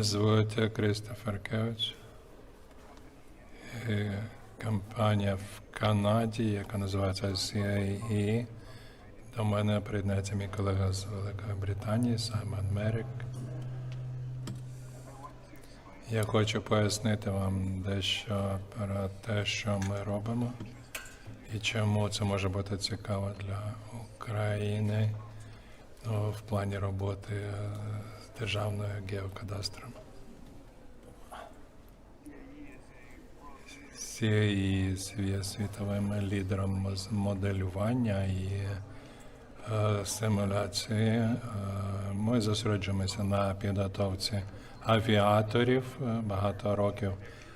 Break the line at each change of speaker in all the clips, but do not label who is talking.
Мене звуть Кристофер Кевич. Компанія в Канаді, яка називається CAE. До мене приєднається мій колега з Великої Британії, Саймон Мерик. Я хочу пояснити вам дещо про те, що ми робимо і чому це може бути цікаво для України ну, в плані роботи е, державною геокадастром. CAE є світовим лідером з моделювання і е, симуляції. Е, Ми зосереджуємося на підготовці авіаторів е, багато років,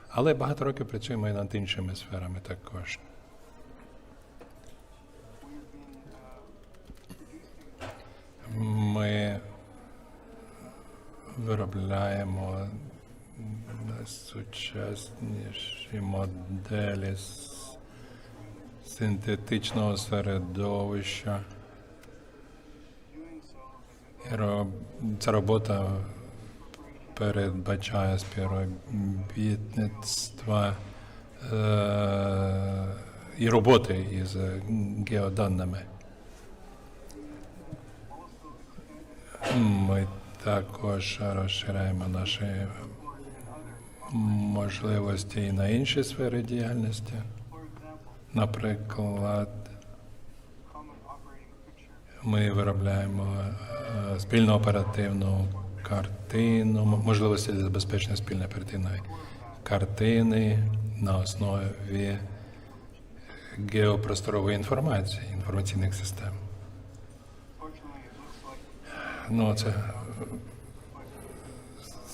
але багато років працюємо і над іншими сферами також. Ми виробляємо найсучасніші моделі синтетичного середовища. Ця робота передбачає співробітництво е, і роботи із геоданими. Ми також розширяємо наші можливості і на інші сфери діяльності. Наприклад, ми виробляємо е, спільну оперативну картину, можливості для забезпечення спільної оперативної картини на основі геопросторової інформації, інформаційних систем. Ну, це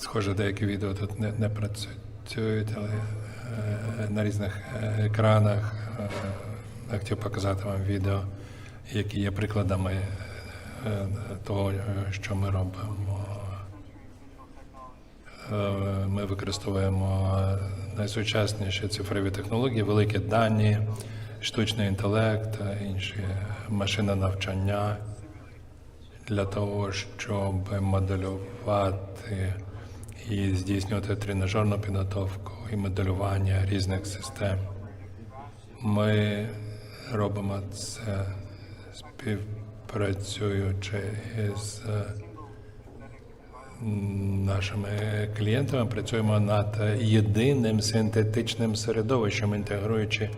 схоже, деякі відео тут не, не працюють, але е, на різних е, екранах е, я хотів показати вам відео, які є прикладами е, того, е, що ми робимо. Е, Ми використовуємо найсучасніші цифрові технології, великі дані, штучний інтелект, е, інші машини навчання для того, щоб моделювати і здійснювати тренажерну підготовку і моделювання різних систем. Ми робимо це співпрацюючи е, нашими клієнтами, працюємо над єдиним синтетичним середовищем, інтегруючи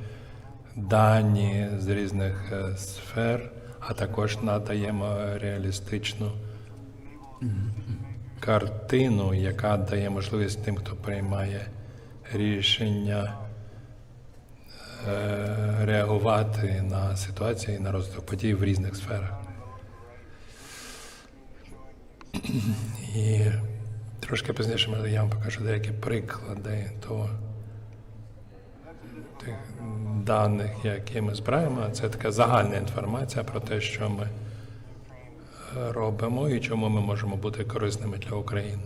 дані з різних е, сфер, а також надаємо реалістичну картину, яка дає можливість тим, хто приймає рішення е, реагувати на ситуації, на розвиток подій в різних сферах. І трошки пізніше я вам покажу деякі приклади того, даних, які ми збираємо. Це така загальна інформація про те, що ми е, робимо і чому ми можемо бути корисними для України.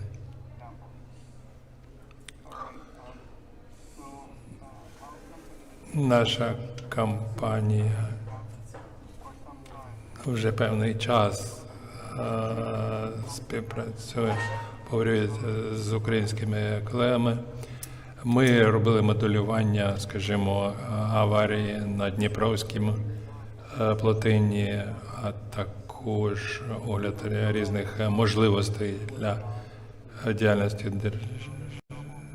Наша компанія вже певний час е, співпрацює, говорю з українськими колегами. Ми робили моделювання, скажімо, аварії на Дніпровському е, плотині, а також огляд різних можливостей для діяльності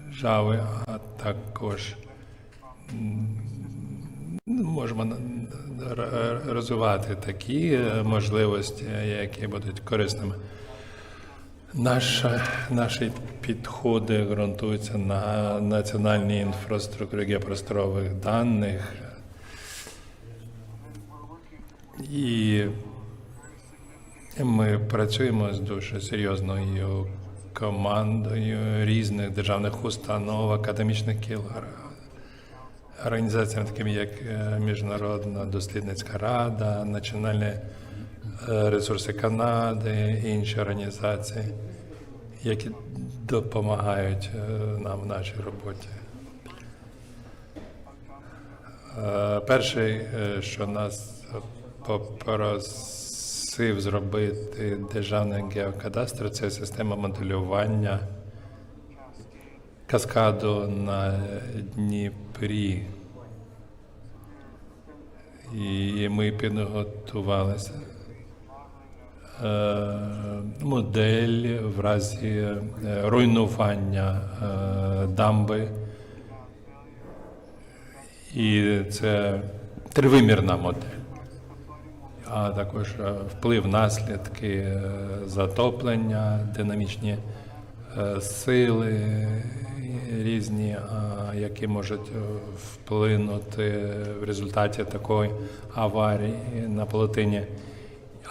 держави, а також можемо на- розвивати такі е, можливості, які будуть корисними. Наша, наші підходи ґрунтуються на національній інфраструктурі геопросторових даних. І ми працюємо з дуже серйозною командою різних державних установ, академічних кіл, організаціями, такими як е, Міжнародна дослідницька рада, Національні е, ресурси Канади, інші організації, які допомагають е, нам в нашій роботі. Е, Перший, е, що нас попросив зробити державний геокадастр, це система моделювання каскаду на Дніпрі. І ми підготувалися. Е, Модель в разі е, руйнування е, дамби. І це тривимірна модель а також вплив наслідки затоплення, динамічні сили різні, які можуть вплинути в результаті такої аварії на полотині,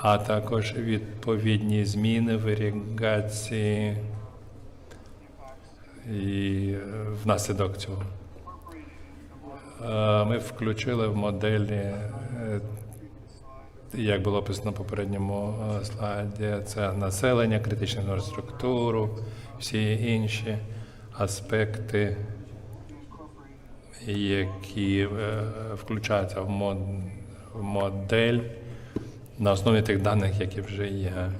а також відповідні зміни в іригації і е, внаслідок цього. Е, Ми включили в моделі е, як було описано в попередньому слайді, це населення, критичну інфраструктуру, всі інші аспекти, які включаються в модель на основі тих даних, які вже є.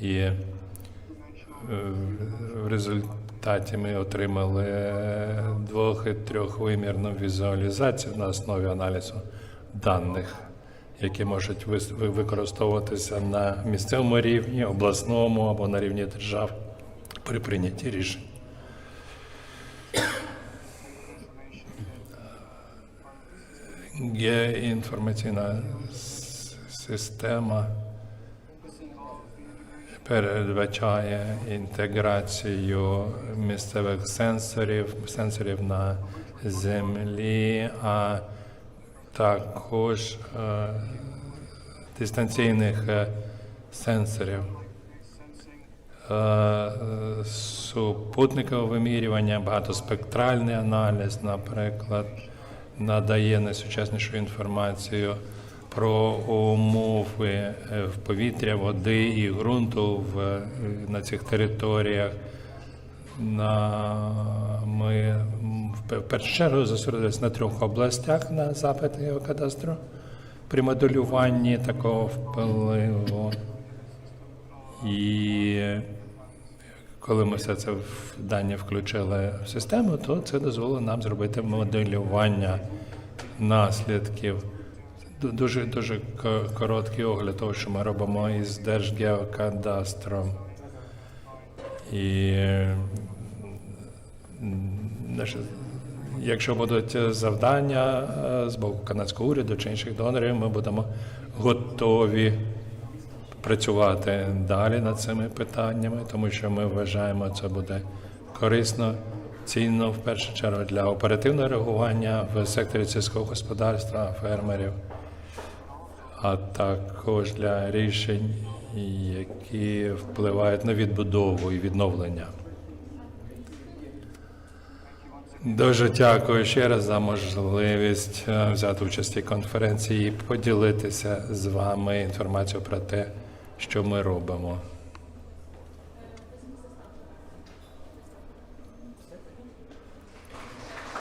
І е, в результаті ми отримали двох- і трьохвимірну візуалізацію на основі аналізу даних, які можуть використовуватися на місцевому рівні, обласному або на рівні держав при прийнятті рішень. Є інформаційна система передбачає інтеграцію місцевих сенсорів, сенсорів на землі, а також е, дистанційних е, сенсорів. Е, Супутникове вимірювання, багатоспектральний аналіз, наприклад, надає найсучаснішу інформацію про умови е, повітря, води і ґрунту в, е, на цих територіях. На, ми в першу чергу зосередилися на трьох областях на запит геокадастру при моделюванні такого впливу. І коли ми все це дані включили в систему, то це дозволило нам зробити моделювання наслідків. Ду- Дуже дуже короткий огляд того, що ми робимо із Держгеокадастром. І якщо будуть завдання е, з боку канадського уряду чи інших донорів, ми будемо готові працювати далі над цими питаннями, тому що ми вважаємо, це буде корисно, цінно в першу чергу для оперативного реагування в секторі сільського господарства, фермерів, а також для рішень, які впливають на відбудову і відновлення. Дуже дякую ще раз за можливість е, взяти участь цій конференції і поділитися з вами інформацією про те, що ми робимо.